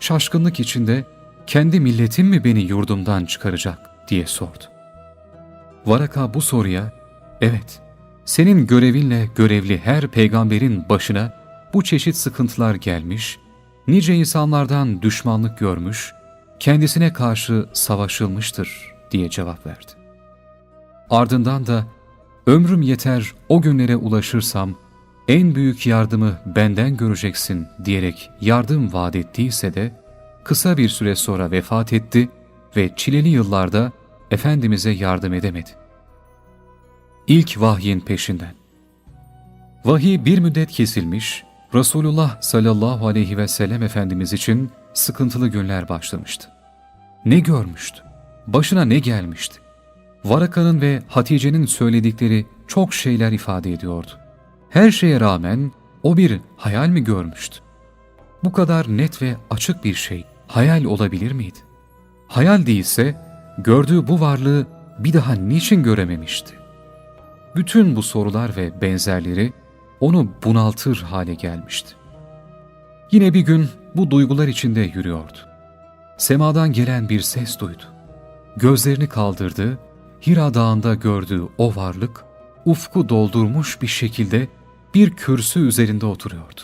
şaşkınlık içinde kendi milletim mi beni yurdumdan çıkaracak diye sordu. Varaka bu soruya evet senin görevinle görevli her peygamberin başına bu çeşit sıkıntılar gelmiş, nice insanlardan düşmanlık görmüş, kendisine karşı savaşılmıştır diye cevap verdi. Ardından da ömrüm yeter o günlere ulaşırsam en büyük yardımı benden göreceksin diyerek yardım vaat ettiyse de kısa bir süre sonra vefat etti ve çileli yıllarda Efendimiz'e yardım edemedi. İlk vahyin peşinden. Vahiy bir müddet kesilmiş, Resulullah sallallahu aleyhi ve sellem Efendimiz için sıkıntılı günler başlamıştı. Ne görmüştü? Başına ne gelmişti? Varaka'nın ve Hatice'nin söyledikleri çok şeyler ifade ediyordu. Her şeye rağmen o bir hayal mi görmüştü? Bu kadar net ve açık bir şey hayal olabilir miydi? Hayal değilse gördüğü bu varlığı bir daha niçin görememişti? Bütün bu sorular ve benzerleri onu bunaltır hale gelmişti. Yine bir gün bu duygular içinde yürüyordu. Semadan gelen bir ses duydu. Gözlerini kaldırdı, Hira Dağı'nda gördüğü o varlık, ufku doldurmuş bir şekilde bir kürsü üzerinde oturuyordu.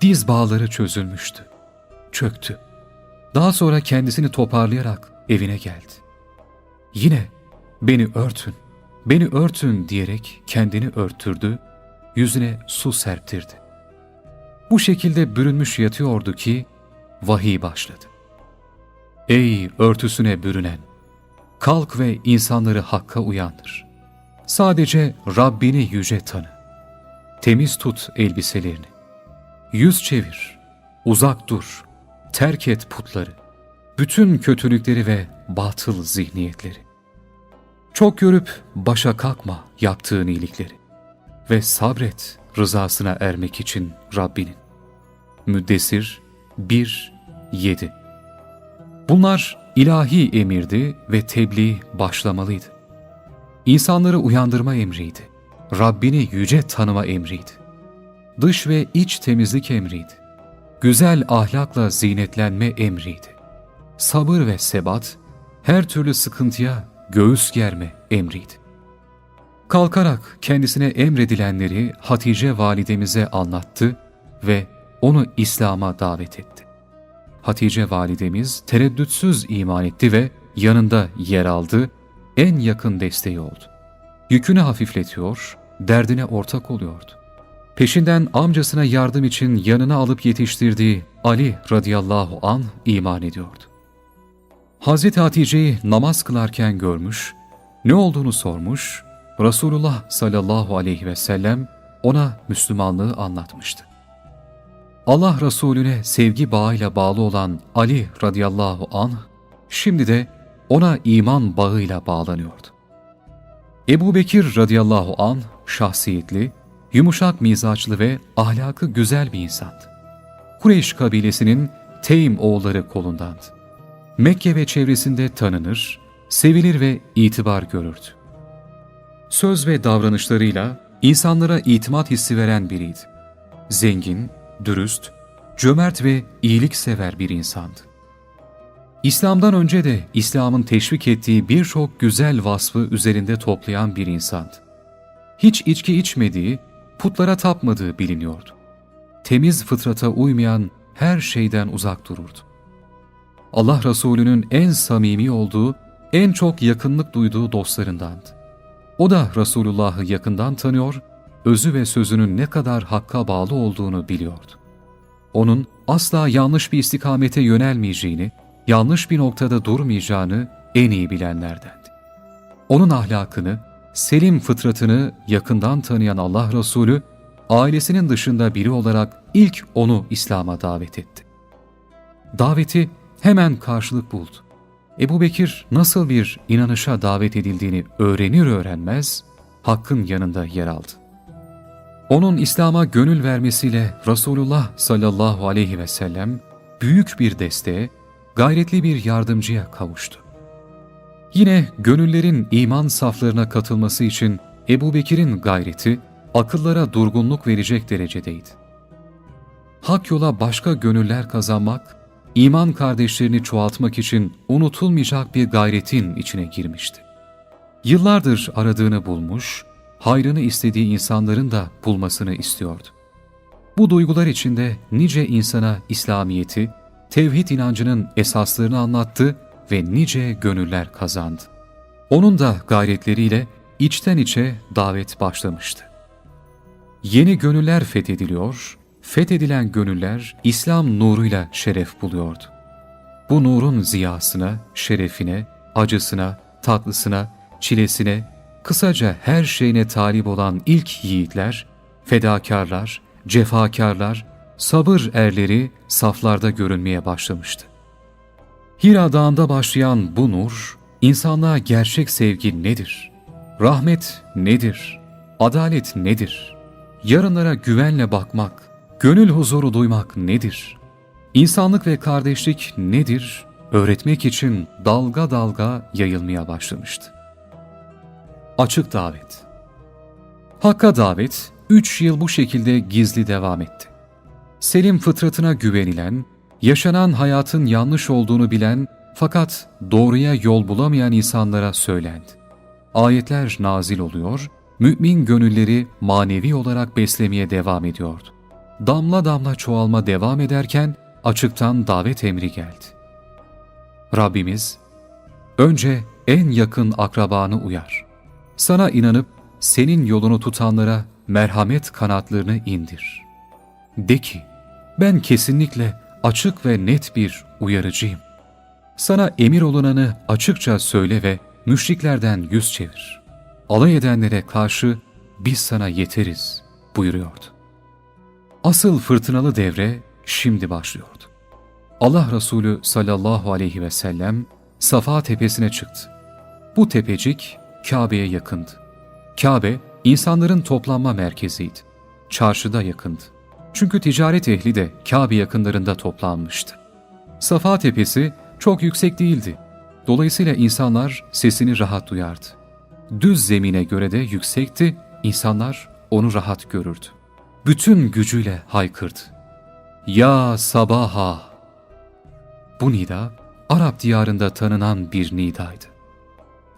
Diz bağları çözülmüştü. Çöktü. Daha sonra kendisini toparlayarak evine geldi. Yine beni örtün, beni örtün diyerek kendini örtürdü, yüzüne su serptirdi. Bu şekilde bürünmüş yatıyordu ki vahiy başladı. Ey örtüsüne bürünen! Kalk ve insanları hakka uyandır. Sadece Rabbini yüce tanı. Temiz tut elbiselerini. Yüz çevir, uzak dur, terk et putları. Bütün kötülükleri ve batıl zihniyetleri. Çok görüp başa kalkma yaptığın iyilikleri. Ve sabret rızasına ermek için Rabbinin. Müddessir 1-7 Bunlar ilahi emirdi ve tebliğ başlamalıydı. İnsanları uyandırma emriydi. Rabbini yüce tanıma emriydi. Dış ve iç temizlik emriydi. Güzel ahlakla zinetlenme emriydi. Sabır ve sebat, her türlü sıkıntıya göğüs germe emriydi. Kalkarak kendisine emredilenleri Hatice validemize anlattı ve onu İslam'a davet etti. Hatice validemiz tereddütsüz iman etti ve yanında yer aldı, en yakın desteği oldu. Yükünü hafifletiyor, derdine ortak oluyordu. Peşinden amcasına yardım için yanına alıp yetiştirdiği Ali radıyallahu an iman ediyordu. Hazreti Hatice'yi namaz kılarken görmüş, ne olduğunu sormuş, Resulullah sallallahu aleyhi ve sellem ona Müslümanlığı anlatmıştı. Allah Resulüne sevgi bağıyla bağlı olan Ali radıyallahu anh, şimdi de ona iman bağıyla bağlanıyordu. Ebu Bekir radıyallahu anh şahsiyetli, yumuşak mizaçlı ve ahlakı güzel bir insandı. Kureyş kabilesinin Teym oğulları kolundandı. Mekke ve çevresinde tanınır, sevilir ve itibar görürdü. Söz ve davranışlarıyla insanlara itimat hissi veren biriydi. Zengin, dürüst, cömert ve iyiliksever bir insandı. İslam'dan önce de İslam'ın teşvik ettiği birçok güzel vasfı üzerinde toplayan bir insandı. Hiç içki içmediği, putlara tapmadığı biliniyordu. Temiz fıtrata uymayan her şeyden uzak dururdu. Allah Resulü'nün en samimi olduğu, en çok yakınlık duyduğu dostlarındandı. O da Resulullah'ı yakından tanıyor, özü ve sözünün ne kadar hakka bağlı olduğunu biliyordu. Onun asla yanlış bir istikamete yönelmeyeceğini, yanlış bir noktada durmayacağını en iyi bilenlerdendi. Onun ahlakını, selim fıtratını yakından tanıyan Allah Resulü, ailesinin dışında biri olarak ilk onu İslam'a davet etti. Daveti hemen karşılık buldu. Ebu Bekir nasıl bir inanışa davet edildiğini öğrenir öğrenmez, Hakk'ın yanında yer aldı. Onun İslam'a gönül vermesiyle Resulullah sallallahu aleyhi ve sellem büyük bir desteğe, gayretli bir yardımcıya kavuştu. Yine gönüllerin iman saflarına katılması için Ebu Bekir'in gayreti akıllara durgunluk verecek derecedeydi. Hak yola başka gönüller kazanmak iman kardeşlerini çoğaltmak için unutulmayacak bir gayretin içine girmişti. Yıllardır aradığını bulmuş, hayrını istediği insanların da bulmasını istiyordu. Bu duygular içinde nice insana İslamiyet'i, tevhid inancının esaslarını anlattı ve nice gönüller kazandı. Onun da gayretleriyle içten içe davet başlamıştı. Yeni gönüller fethediliyor, fethedilen gönüller İslam nuruyla şeref buluyordu. Bu nurun ziyasına, şerefine, acısına, tatlısına, çilesine, kısaca her şeyine talip olan ilk yiğitler, fedakarlar, cefakarlar, sabır erleri saflarda görünmeye başlamıştı. Hira Dağı'nda başlayan bu nur, insanlığa gerçek sevgi nedir? Rahmet nedir? Adalet nedir? Yarınlara güvenle bakmak, gönül huzuru duymak nedir? İnsanlık ve kardeşlik nedir? Öğretmek için dalga dalga yayılmaya başlamıştı. Açık davet Hakka davet, üç yıl bu şekilde gizli devam etti. Selim fıtratına güvenilen, yaşanan hayatın yanlış olduğunu bilen fakat doğruya yol bulamayan insanlara söylendi. Ayetler nazil oluyor, mümin gönülleri manevi olarak beslemeye devam ediyordu. Damla damla çoğalma devam ederken açıktan davet emri geldi. Rabbimiz, önce en yakın akrabanı uyar. Sana inanıp senin yolunu tutanlara merhamet kanatlarını indir. De ki, ben kesinlikle açık ve net bir uyarıcıyım. Sana emir olunanı açıkça söyle ve müşriklerden yüz çevir. Alay edenlere karşı biz sana yeteriz buyuruyordu. Asıl fırtınalı devre şimdi başlıyordu. Allah Resulü sallallahu aleyhi ve sellem Safa tepesine çıktı. Bu tepecik Kabe'ye yakındı. Kabe insanların toplanma merkeziydi. Çarşıda yakındı. Çünkü ticaret ehli de Kabe yakınlarında toplanmıştı. Safa tepesi çok yüksek değildi. Dolayısıyla insanlar sesini rahat duyardı. Düz zemine göre de yüksekti, insanlar onu rahat görürdü. Bütün gücüyle haykırdı. Ya sabaha! Bu nida, Arap diyarında tanınan bir nidaydı.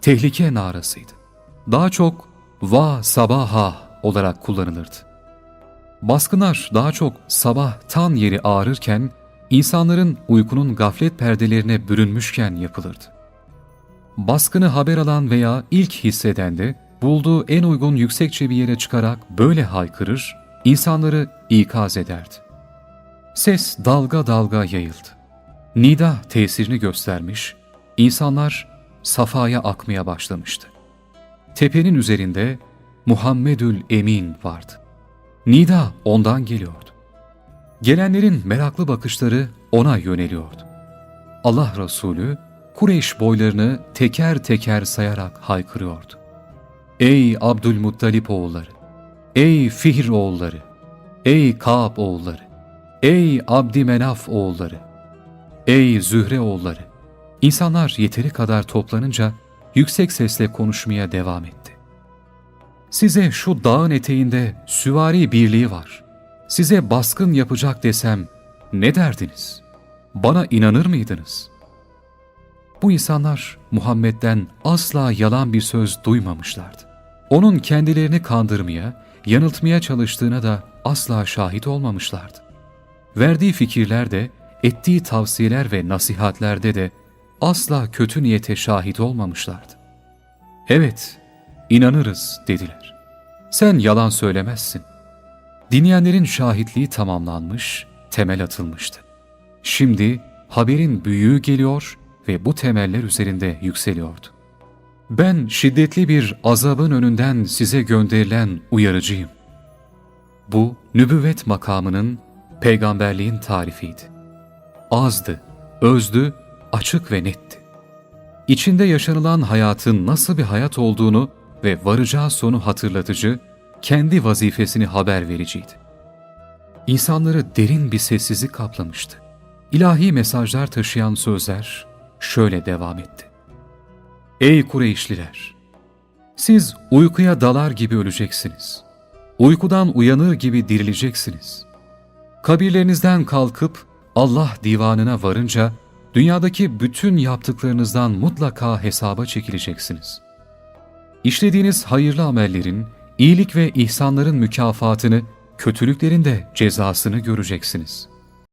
Tehlike narasıydı. Daha çok va sabaha olarak kullanılırdı. Baskınlar daha çok sabah tan yeri ağrırken, insanların uykunun gaflet perdelerine bürünmüşken yapılırdı. Baskını haber alan veya ilk hisseden de bulduğu en uygun yüksekçe bir yere çıkarak böyle haykırır, insanları ikaz ederdi. Ses dalga dalga yayıldı. Nida tesirini göstermiş, insanlar safaya akmaya başlamıştı. Tepenin üzerinde Muhammedül Emin vardı. Nida ondan geliyordu. Gelenlerin meraklı bakışları ona yöneliyordu. Allah Resulü Kureyş boylarını teker teker sayarak haykırıyordu. Ey Abdülmuttalip oğulları! Ey Fihr oğulları! Ey Kaab oğulları! Ey Abdümenaf oğulları! Ey Zühre oğulları! İnsanlar yeteri kadar toplanınca yüksek sesle konuşmaya devam etti. Size şu dağın eteğinde süvari birliği var. Size baskın yapacak desem ne derdiniz? Bana inanır mıydınız? Bu insanlar Muhammed'den asla yalan bir söz duymamışlardı. Onun kendilerini kandırmaya, yanıltmaya çalıştığına da asla şahit olmamışlardı. Verdiği fikirler de, ettiği tavsiyeler ve nasihatlerde de asla kötü niyete şahit olmamışlardı. Evet, inanırız dediler. Sen yalan söylemezsin. Dinleyenlerin şahitliği tamamlanmış, temel atılmıştı. Şimdi haberin büyüğü geliyor ve bu temeller üzerinde yükseliyordu. Ben şiddetli bir azabın önünden size gönderilen uyarıcıyım. Bu nübüvvet makamının, peygamberliğin tarifiydi. Azdı, özdü, açık ve netti. İçinde yaşanılan hayatın nasıl bir hayat olduğunu ve varacağı sonu hatırlatıcı, kendi vazifesini haber vericiydi. İnsanları derin bir sessizlik kaplamıştı. İlahi mesajlar taşıyan sözler şöyle devam etti. Ey Kureyşliler! Siz uykuya dalar gibi öleceksiniz. Uykudan uyanır gibi dirileceksiniz. Kabirlerinizden kalkıp Allah divanına varınca dünyadaki bütün yaptıklarınızdan mutlaka hesaba çekileceksiniz. İşlediğiniz hayırlı amellerin, iyilik ve ihsanların mükafatını, kötülüklerin de cezasını göreceksiniz.